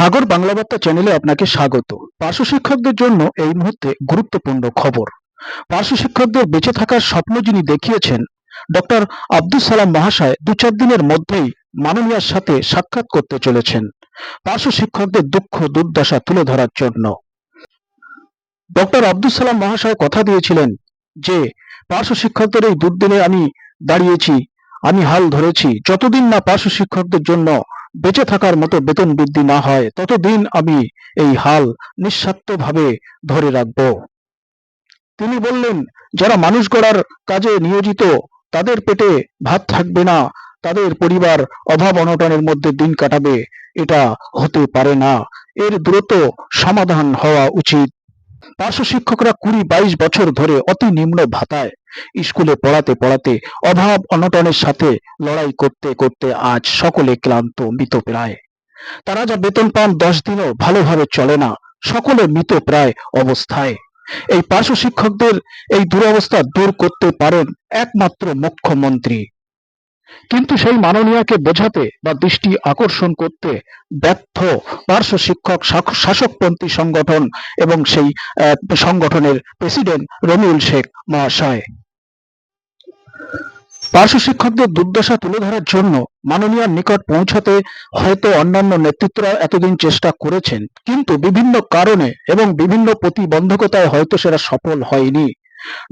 সাগর বাংলা বার্তা চ্যানেলে আপনাকে স্বাগত। পার্শ্ব শিক্ষকদের জন্য এই মুহূর্তে গুরুত্বপূর্ণ খবর। পার্শ্ব শিক্ষকদের বেঁচে থাকার স্বপ্ন যিনি দেখিয়েছেন, ডক্টর আব্দুল সালাম মহাশয় দু চার দিনের মধ্যেই মাননীয়ার সাথে সাক্ষাৎ করতে চলেছেন। পার্শ্ব শিক্ষকদের দুঃখ, দুর্দশা তুলে ধরার জন্য। ডক্টর আব্দুল সালাম মহাশয় কথা দিয়েছিলেন যে, পার্শ্ব শিক্ষকদের এই দুর্দিনে আমি দাঁড়িয়েছি, আমি হাল ধরেছি, যতদিন না পার্শ্ব শিক্ষকদের জন্য বেঁচে থাকার মতো বেতন বৃদ্ধি না হয়, ততদিন আমি এই হাল নিঃস্বার্থভাবে ধরে রাখব। তিনি বললেন, যারা মানুষ গড়ার কাজে নিয়োজিত, তাদের পেটে ভাত থাকবে না, তাদের পরিবার অভাব অনটনের মধ্যে দিন কাটাবে, এটা হতে পারে না। এর দ্রুত সমাধান হওয়া উচিত। পার্শ্ব শিক্ষকরা কুড়ি বাইশ বছর ধরে অতি নিম্ন ভাতায় স্কুলে পড়াতে পড়াতে অভাব অনটনের সাথে লড়াই করতে করতে আজ সকলে ক্লান্ত মৃতপ্রায় তারা যা বেতন পান দশ দিনও ভালোভাবে চলে না, সকলে মৃতপ্রায় অবস্থায়। এই পার্শ্ব শিক্ষকদের এই দুরবস্থা দূর করতে পারেন একমাত্র মুখ্যমন্ত্রী। কিন্তু সেই মাননীয়াকে বোঝাতে বা দৃষ্টি আকর্ষণ করতে ব্যর্থ পার্শ্ব শিক্ষক শাক- শাসকপন্থী সংগঠন এবং সেই সংগঠনের প্রেসিডেন্ট রমিউল শেখ মহাশয়। পার্শ্ব শিক্ষকদের দুর্দশা তুলে ধরার জন্য মাননীয়ার নিকট পৌঁছাতে হয়তো অন্যান্য নেতৃত্বরা এতদিন চেষ্টা করেছেন। কিন্তু বিভিন্ন কারণে এবং বিভিন্ন প্রতিবন্ধকতায় হয়তো সেটা সফল হয়নি।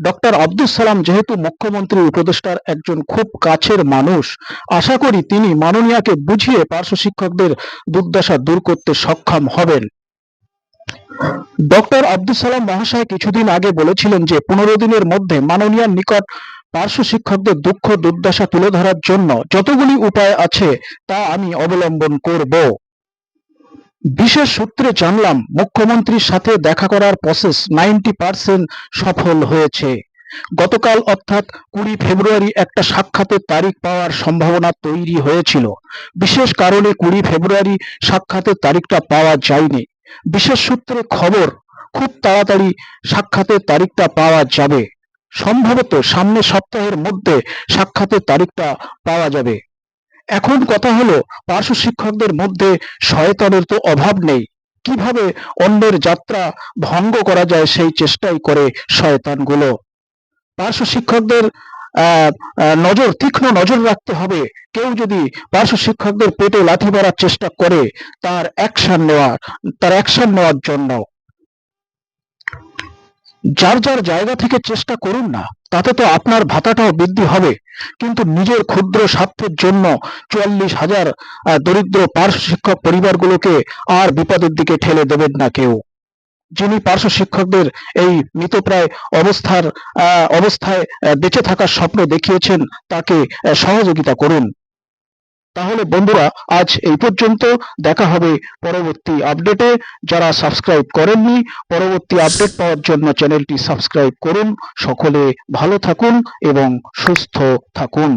ডক্টর আব্দুল সালাম যেহেতু মুখ্যমন্ত্রী, উপদেষ্টার একজন খুব কাছের মানুষ, আশা করি তিনি মাননীয়াকে বুঝিয়ে পার্শ্ব শিক্ষকদের দুর্দশা দূর করতে সক্ষম হবেন। ডক্টর আব্দুল সালাম মহাশয় কিছুদিন আগে বলেছিলেন যে, পনেরো দিনের মধ্যে মাননীয়ার নিকট পার্শ্ব শিক্ষকদের দুঃখ দুর্দশা তুলে ধরার জন্য যতগুলি উপায় আছে তা আমি অবলম্বন করব। বিশেষ সূত্রে জানলাম, মুখ্যমন্ত্রীর সাথে দেখা করার প্রসেস নাইনটি পার্সেন্ট সফল হয়েছে। গতকাল অর্থাৎ কুড়ি ফেব্রুয়ারি একটা সাক্ষাতের তারিখ পাওয়ার সম্ভাবনা তৈরি হয়েছিল। বিশেষ কারণে কুড়ি ফেব্রুয়ারি সাক্ষাতের তারিখটা পাওয়া যায়নি। বিশেষ সূত্রে খবর, খুব তাড়াতাড়ি সাক্ষাতের তারিখটা পাওয়া যাবে। সম্ভবত সামনের সপ্তাহের মধ্যে সাক্ষাতের তারিখটা পাওয়া যাবে। এখন কথা হলো, পার্শ্ব শিক্ষকদের মধ্যে শয়তানের তো অভাব নেই। কীভাবে অন্যের যাত্রা ভঙ্গ করা যায় সেই চেষ্টাই করে শয়তানগুলো। পার্শ্ব শিক্ষকদের নজর, তীক্ষ্ণ নজর রাখতে হবে। কেউ যদি পার্শ্ব শিক্ষকদের পেটে লাথি মারার চেষ্টা করে, তার অ্যাকশন নেওয়া তার অ্যাকশন নেওয়ার জন্য যার যার জায়গা থেকে চেষ্টা করুন না, তাতে তো আপনার ভাতাটাও বৃদ্ধি হবে। কিন্তু নিজের ক্ষুদ্র স্বার্থের জন্য চুয়াল্লিশ হাজার দরিদ্র পার্শ্ব শিক্ষক পরিবারগুলোকে আর বিপদের দিকে ঠেলে দেবেন না কেউ। যিনি পার্শ্ব শিক্ষকদের এই মৃতপ্রায় অবস্থার অবস্থায় বেঁচে থাকার স্বপ্ন দেখিয়েছেন, তাকে সহযোগিতা করুন। তাহলে বন্ধুরা, আজ এই পর্যন্ত। দেখা হবে পরবর্তী আপডেটে যারা সাবস্ক্রাইব করেননি, পরবর্তী আপডেট পাওয়ার জন্য চ্যানেলটি সাবস্ক্রাইব করুন। সকলে ভালো থাকুন এবং সুস্থ থাকুন।